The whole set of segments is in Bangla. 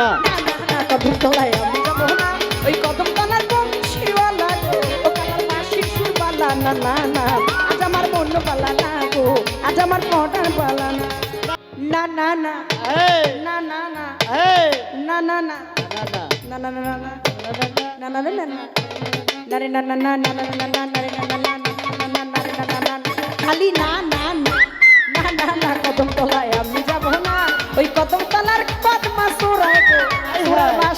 না। না কদম তলায় আমি যাব না ওই কদম তলার বংশীওয়ালা ও কালার বাঁশির সুরবালা না না না আজ আমার মন বালা না গো আজ আমার পটার বালা না না না না না না না না না না না, না, না না না না না না, না, না না না না নারে না না না না না না না নারে না না না না না না না না খালি না না না না না না কদম তলায় আমি যাব না ওই কদম তলার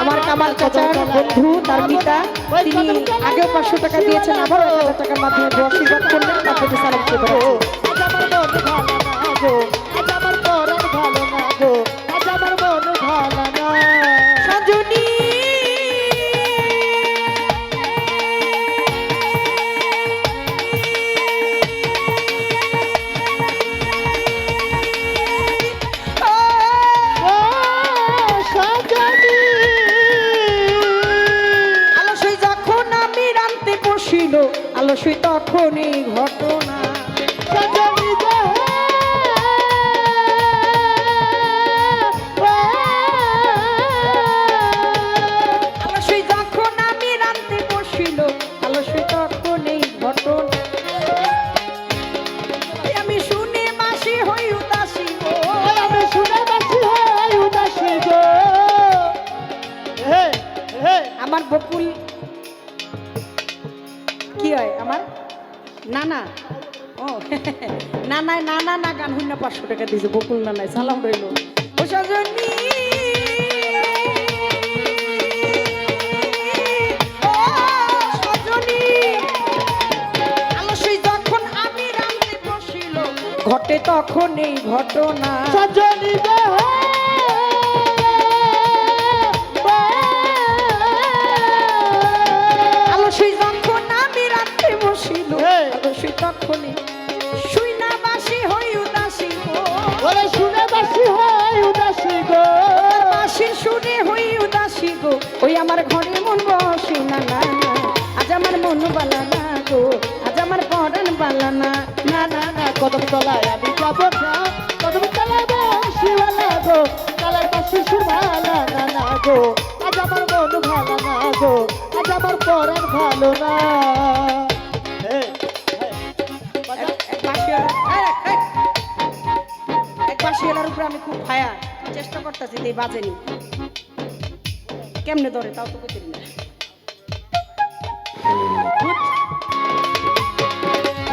আমার কামাল চাচার বন্ধু, তার পিতা, তিনি আগেও পাঁচশো টাকা দিয়েছেন আবার এক হাজার টাকার মাধ্যমে আশীর্বাদ করলেন তার প্রতি সালাম করতে আলসিল আলসি তখনই ঘটনা। না না না না না গান হুন্না পাঁচশো টাকা দিয়েছে, বকুল না নাই সালাম রইল। ও সজনী ঘটে তখন এই ঘটনা। সজন। আমার ঘরে মন বসে না না আজ আমার মন বালা না গো আজ আমার পরাণ বালা না। না না না কদম তলায় আমি যাব না কদম তলায় বাসিওয়ালা গো কালার বাসি সুর ভালো না না গো। আজ আমার মন ভালো না গো আজ আমার পরাণ ভালো না। এক- উপরে আমি খুব ভায়া চেষ্টা করতেছি এই বাজেনি কেমনে ধরে তাও তো বুঝি না।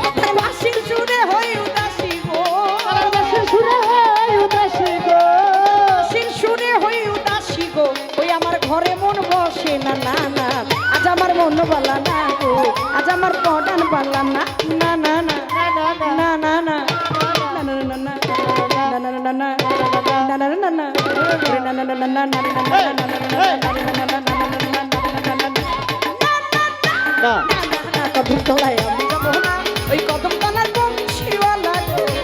কথার সুরে হই উদাসী গো। কালার সুরে হয় উদাসী গো। বাঁশির সুরে হই উদাসী গো। ওই আমার ঘরে মন বসে না না না। আজ আমার মন বালা না গো। আজ আমার পটান বালা না না না কদম তলায় আমি যাব না ওই কদম তলার বংশীওয়ালা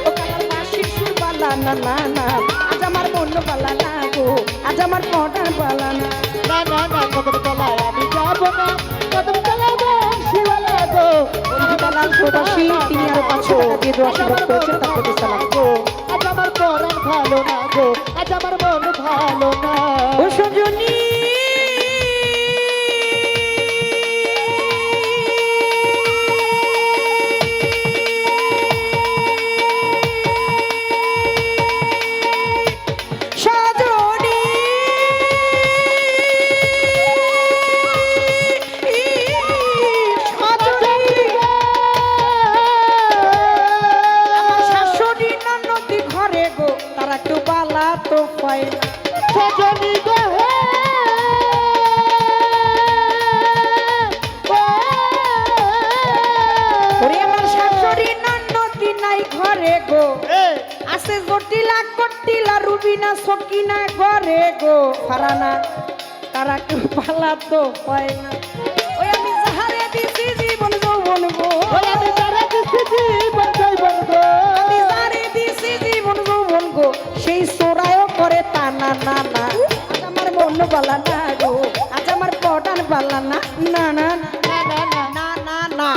ও কালার বাঁশির সুরবালা না। না না আজ আমার মন বালা না গো। আজ আমার পটার বালা না না না না কদম তলায় আমি যাব না কদম তলায় বাসিওয়ালা গো। বন্ধুবালাল প্রবাসী তিনি আরও পাঁচশো টাকা দিয়ে দোয়া করেছেন তার প্রতি সালাম গো। ভালো না গো আজ আমার মন ভালো না। ও সজনী সকিনা ঘরে গো ফারানা তারা কেউ পালাতো হয় না ওই আমি যাহারে দিছি জীবন যৌবন গো ওই আমি তারা দিচ্ছি জীবন জৈবন গো আমি যারে দিছি জীবন যৌবন গো সেই সোরায়ও করে তা না না না আজ আমার মন বালা না গো আজ আমার পটান বালা না না না না না না না না না না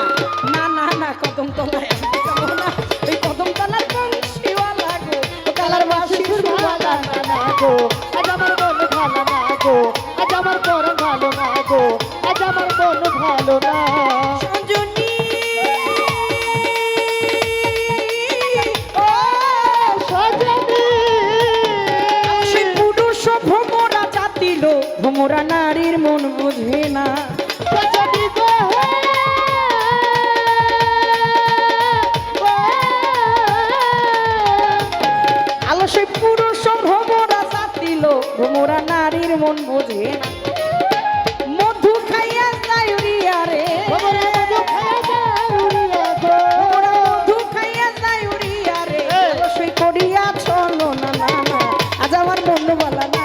না না না কদম তলায় মোরা নারীর মন বোঝে না। আলো পুরুষ ভ্রমরা চাতিল নারীর মন মধু খাইয়া যায় রে আমার বন্ধু বলা না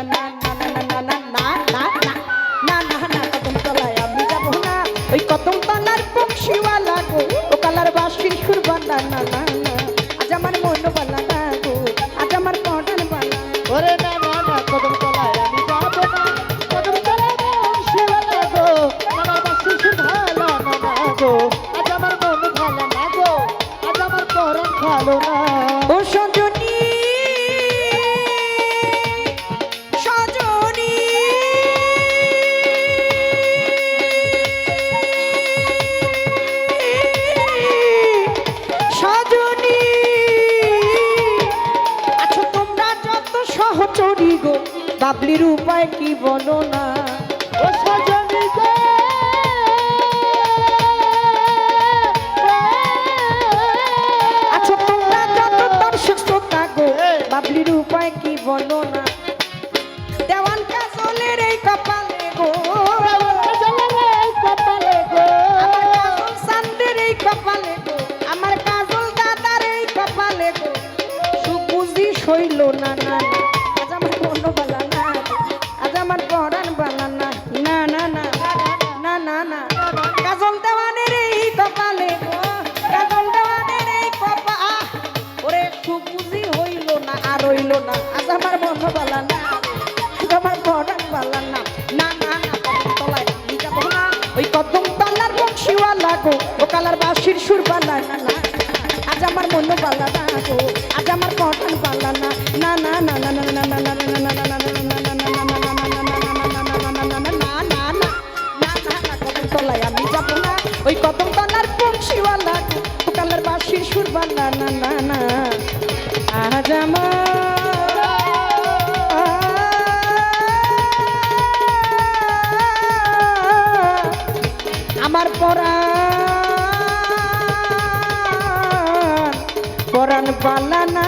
গো। আজ আমার মন ভালো না গো। আজ আমার ভালো না। ও আচ্ছা তোমরা যত সহচরী গো বাবলির উপায় কি বলো না? ও সজনী বাবলির উপায় কি বলো না? দেওয়ান কাজলের এই কপালে গো। কপালে গো। আমার কাজল সান্দের এই কপালে গো। আমার কাজল দাদার এই কপালে গো। সুবুঝি সইল না না। আজ আমার বালা বাসির সুর বালা না আজ আমার মন বালা না গো আজ আমার পঠান বালা না না না না না না না না না না না না না ওই কদম তলার ও কালার বাসির সুর বালা না না না আজ আমার আমার পরাণ পরাণ পালানা।